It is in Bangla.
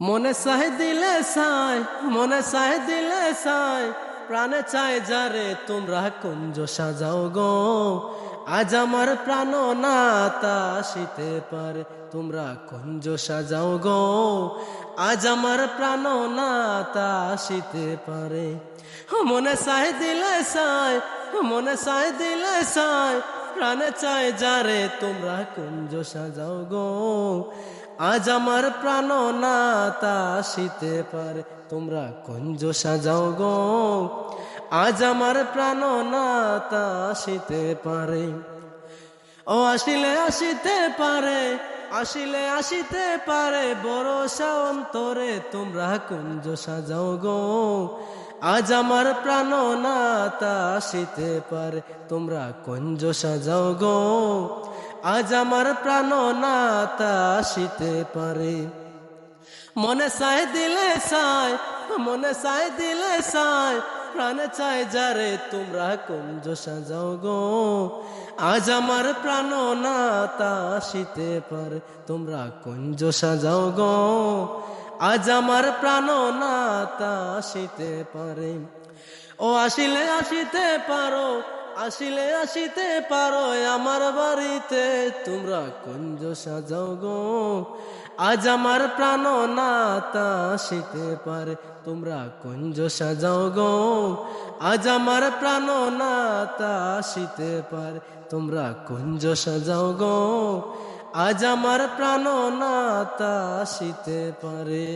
মনে চাই দিলে সাই মনে চাই দিলে প্রাণে চাই যারে তোমরা কুঞ্জ সাজাও গো। আজ আমার প্রাণ না তা আসিতে পারে, তোমরা কুঞ্জ সাজাও গো। আজ আমার প্রাণ না তা আসিতে পারে। মনে চাই দিলে সাই মনে চাই দিলে প্রাণে চাই যারে তোমরা কুঞ্জ সাজাও গো। আজ আমার প্রাণ না তা আসিতে পারে। তোমরা কঞ্জ সাজাও গো। আজ আমার প্রাণ না তা আসিতে পারে। ও আসিলে আসিতে পারে, আসিলে আসিতে পারে বড়সা অন্তরে তোমরা কুঞ্জ সাজাও গো। আজ আমার প্রাণ না তা আসিতে পারে, তোমরা কুঞ্জ সাজাও গো। আজ আমার প্রাণ না আসিতে পারে। মনে চাই দিলে সাই মনে চাই দিলে সাই প্রাণে চাই যারে তোমরা কুঞ্জ সাজাও গো। আজ আমার প্রাণ না আসিতে পারে, তোমরা কুঞ্জ সাজাও গো। আজ আমার প্রাণ না আসিতে পারে। ও আসিলে আসিতে পারো আসিলে আসিতে পারো আমার বাড়িতে। তোমরা কুঞ্জ সাজাও গো। আজ আমার প্রাণ না তা আসিতে পারে। তোমরা কুঞ্জ সাজাও গো। আজ আমার প্রাণ না তা আসিতে পারে। তোমরা কুঞ্জ সাজাও গো। আজ আমার প্রাণ না তা আসিতে পারে।